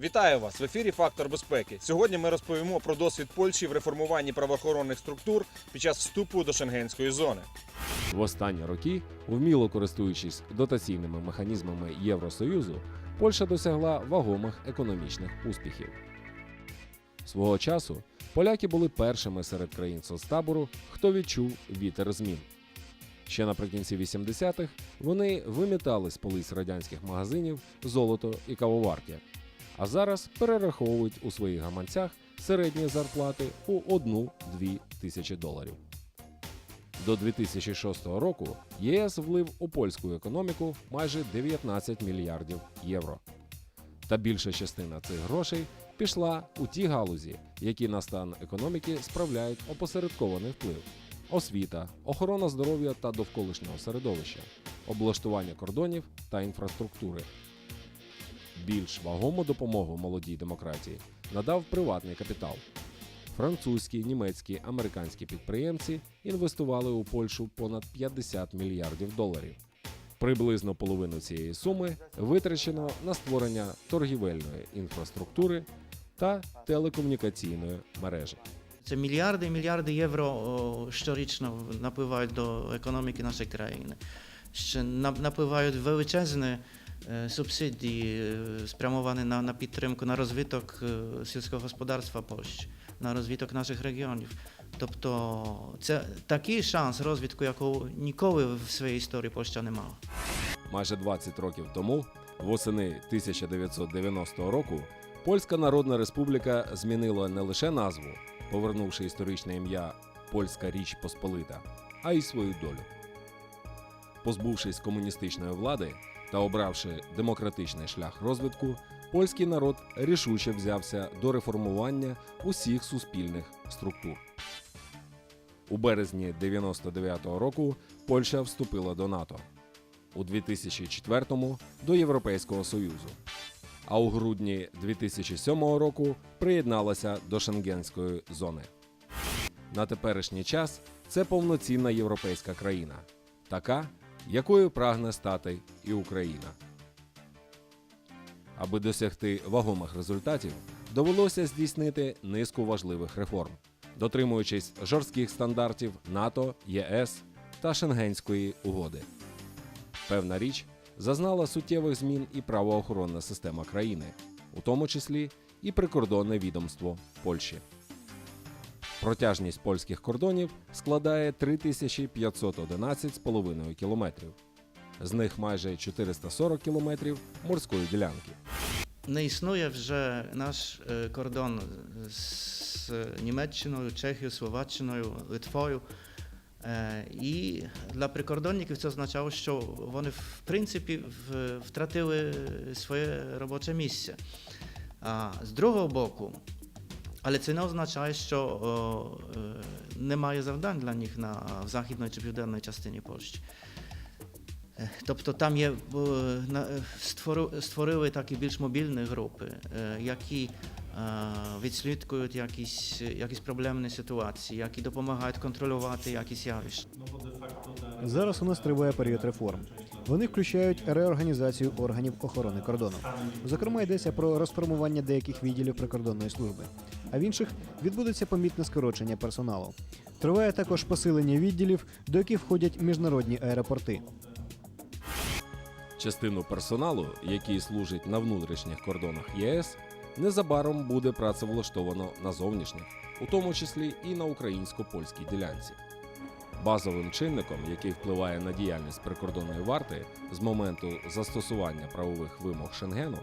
Вітаю вас в ефірі Фактор безпеки. Сьогодні ми розповімо про досвід Польщі в реформуванні правоохоронних структур під час вступу до шенгенської зони. В останні роки, вміло користуючись дотаційними механізмами Євросоюзу, Польща досягла вагомих економічних успіхів. Свого часу поляки були першими серед країн соцтабору, хто відчув вітер змін. Ще наприкінці 80-х вони вимітали з полиць радянських магазинів золото і кавоварки, а зараз перераховують у своїх гаманцях середні зарплати у 1-2 тисячі доларів. До 2006 року ЄС влив у польську економіку майже 19 мільярдів євро. Та більша частина цих грошей пішла у ті галузі, які на стан економіки справляють опосередкований вплив: освіта, охорона здоров'я та довколишнього середовища, облаштування кордонів та інфраструктури. Більш вагому допомогу молодій демократії надав приватний капітал. Французькі, німецькі, американські підприємці інвестували у Польщу понад 50 мільярдів доларів. Приблизно половину цієї суми витрачено на створення торгівельної інфраструктури та телекомунікаційної мережі. Це мільярди і мільярди євро щорічно напливають до економіки нашої країни. Ще на- напливають величезні субсидії, е, спрямовані на, на підтримку, на розвиток е, сільського господарства Польщі, на розвиток наших регіонів. Тобто це такий шанс розвитку, якого ніколи в своїй історії Польща не мала. Майже 20 років тому, восени 1990 року, Польська Народна Республіка змінила не лише назву, повернувши історичне ім'я Польська Річ Посполита, а й свою долю. Позбувшись комуністичної влади та обравши демократичний шлях розвитку, польський народ рішуче взявся до реформування усіх суспільних структур. У березні 99-го року Польща вступила до НАТО у 2004-му до Європейського Союзу, а у грудні 2007 року приєдналася до Шенгенської зони. На теперішній час це повноцінна європейська країна, така, якою прагне стати і Україна. Аби досягти вагомих результатів, довелося здійснити низку важливих реформ, дотримуючись жорстких стандартів НАТО, ЄС та Шенгенської угоди. Певна річ зазнала суттєвих змін і правоохоронна система країни, у тому числі і прикордонне відомство Польщі. Протяжність польських кордонів складає 3511,5 кілометрів. З них майже 440 кілометрів морської ділянки. Не існує вже наш е, кордон з Німеччиною, Чехією, Словаччиною, Литвою. Е, І для прикордонників це означало, що вони в принципі втратили своє робоче місце. А з другого боку, але це не означає, що о, е, немає завдань для них на в західній чи південній частині Польщі. Е, Тобто там є створили такі більш мобільні групи, е, які відслідкують якісь, якісь проблемні ситуації, які допомагають контролювати якісь явища. Зараз у нас триває період реформ. Вони включають реорганізацію органів охорони кордону. Зокрема, йдеться про розформування деяких відділів прикордонної служби, а в інших відбудеться помітне скорочення персоналу. Триває також посилення відділів, до яких входять міжнародні аеропорти. Частину персоналу, який служить на внутрішніх кордонах ЄС, незабаром буде працевлаштовано на зовнішніх, у тому числі і на українсько-польській ділянці. Базовим чинником, який впливає на діяльність прикордонної варти з моменту застосування правових вимог Шенгену,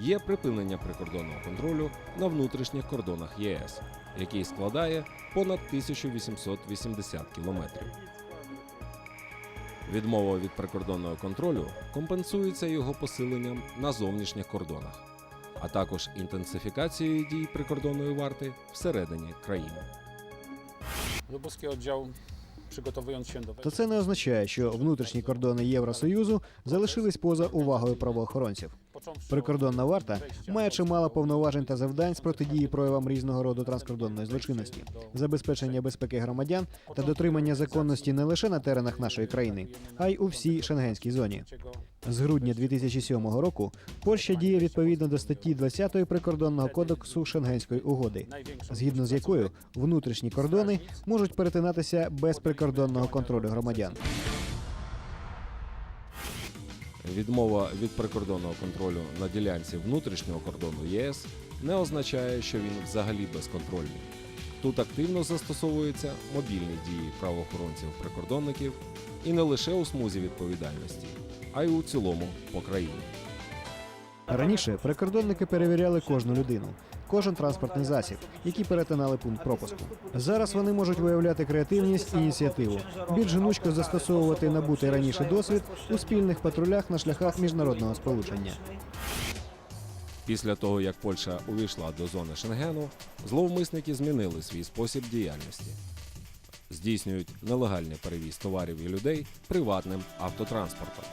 є припинення прикордонного контролю на внутрішніх кордонах ЄС, який складає понад 1880 кілометрів. Відмова від прикордонного контролю компенсується його посиленням на зовнішніх кордонах, а також інтенсифікацією дій прикордонної варти всередині країни. Przygotowując się То це не означає, що внутрішні кордони Євросоюзу залишились поза увагою правоохоронців. Прикордонна варта має чимало повноважень та завдань з протидії проявам різного роду транскордонної злочинності, забезпечення безпеки громадян та дотримання законності не лише на теренах нашої країни, а й у всій шенгенській зоні. З грудня 2007 року Польща діє відповідно до статті 20 прикордонного кодексу Шенгенської угоди, згідно з якою внутрішні кордони можуть перетинатися без прикордонного контролю громадян. Відмова від прикордонного контролю на ділянці внутрішнього кордону ЄС не означає, що він взагалі безконтрольний. Тут активно застосовуються мобільні дії правоохоронців-прикордонників і не лише у смузі відповідальності, а й у цілому по країні. Раніше прикордонники перевіряли кожну людину, кожен транспортний засіб, які перетинали пункт пропуску. Зараз вони можуть виявляти креативність і ініціативу, більш гнучко застосовувати набутий раніше досвід у спільних патрулях на шляхах міжнародного сполучення. Після того, як Польща увійшла до зони Шенгену, зловмисники змінили свій спосіб діяльності. Здійснюють нелегальний перевіз товарів і людей приватним автотранспортом.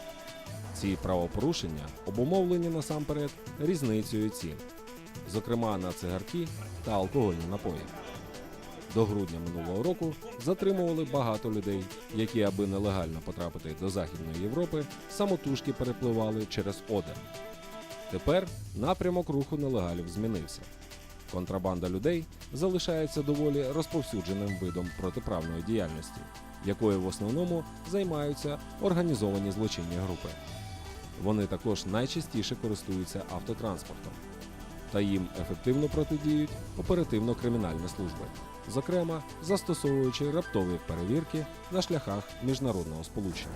Ці правопорушення обумовлені насамперед різницею цін, зокрема на цигарки та алкогольні напої. До грудня минулого року затримували багато людей, які, аби нелегально потрапити до Західної Європи, самотужки перепливали через Одер. Тепер напрямок руху нелегалів змінився. Контрабанда людей залишається доволі розповсюдженим видом протиправної діяльності, якою в основному займаються організовані злочинні групи. Вони також найчастіше користуються автотранспортом, та їм ефективно протидіють оперативно-кримінальні служби, зокрема застосовуючи раптові перевірки на шляхах міжнародного сполучення.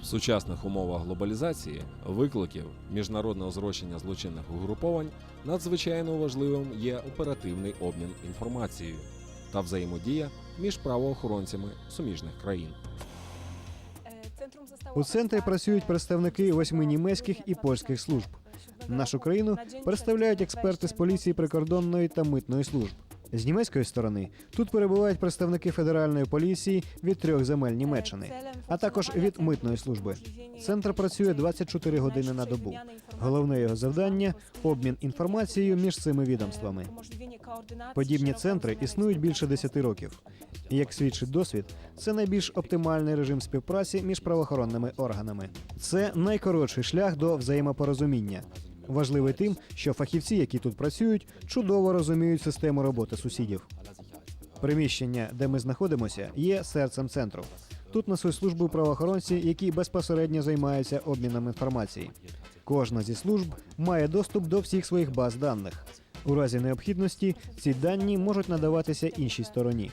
В сучасних умовах глобалізації викликів міжнародного зрощення злочинних угруповань надзвичайно важливим є оперативний обмін інформацією та взаємодія між правоохоронцями суміжних країн. У центрі працюють представники восьми німецьких і польських служб. Нашу країну представляють експерти з поліції прикордонної та митної служб. З німецької сторони тут перебувають представники федеральної поліції від трьох земель Німеччини, а також від митної служби. Центр працює 24 години на добу. Головне його завдання обмін інформацією між цими відомствами. Подібні центри існують більше 10 років. Як свідчить досвід, це найбільш оптимальний режим співпраці між правоохоронними органами. Це найкоротший шлях до взаємопорозуміння. Важливий тим, що фахівці, які тут працюють, чудово розуміють систему роботи сусідів. Приміщення, де ми знаходимося, є серцем центру. Тут несуть службу правоохоронці, які безпосередньо займаються обміном інформації. Кожна зі служб має доступ до всіх своїх баз даних. У разі необхідності ці дані можуть надаватися іншій стороні.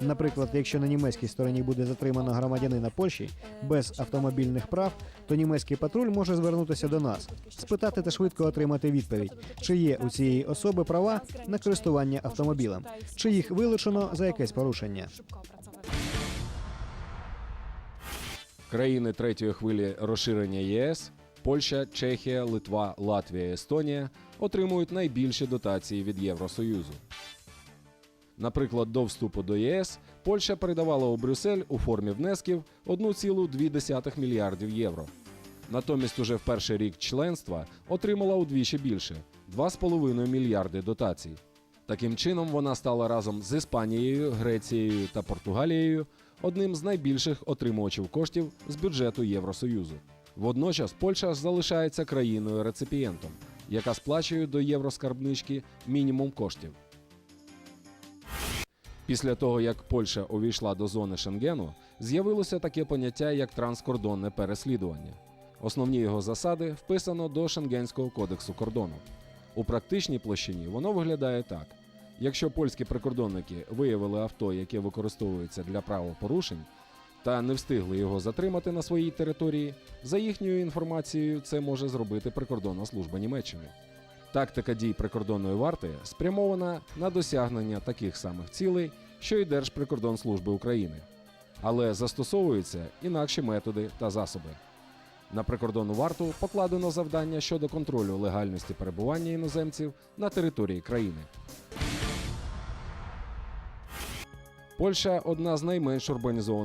Наприклад, якщо на німецькій стороні буде затримано громадянина Польщі без автомобільних прав, то німецький патруль може звернутися до нас, спитати та швидко отримати відповідь, чи є у цієї особи права на користування автомобілем, чи їх вилучено за якесь порушення. Країни третьої хвилі розширення ЄС Польща, Чехія, Литва, Латвія, Естонія отримують найбільші дотації від Євросоюзу. Наприклад, до вступу до ЄС Польща передавала у Брюссель у формі внесків 1,2 мільярдів євро. Натомість уже в перший рік членства отримала удвічі більше 2,5 мільярди дотацій. Таким чином, вона стала разом з Іспанією, Грецією та Португалією одним з найбільших отримувачів коштів з бюджету Євросоюзу. Водночас Польща залишається країною реципієнтом, яка сплачує до євроскарбнички мінімум коштів. Після того, як Польща увійшла до зони Шенгену, з'явилося таке поняття як транскордонне переслідування. Основні його засади вписано до Шенгенського кодексу кордону. У практичній площині воно виглядає так: якщо польські прикордонники виявили авто, яке використовується для правопорушень, та не встигли його затримати на своїй території, за їхньою інформацією, це може зробити прикордонна служба Німеччини. Тактика дій прикордонної варти спрямована на досягнення таких самих цілей, що й Держприкордонслужби України, але застосовуються інакші методи та засоби. На прикордонну варту покладено завдання щодо контролю легальності перебування іноземців на території країни. Польща одна з найменш урбанізованих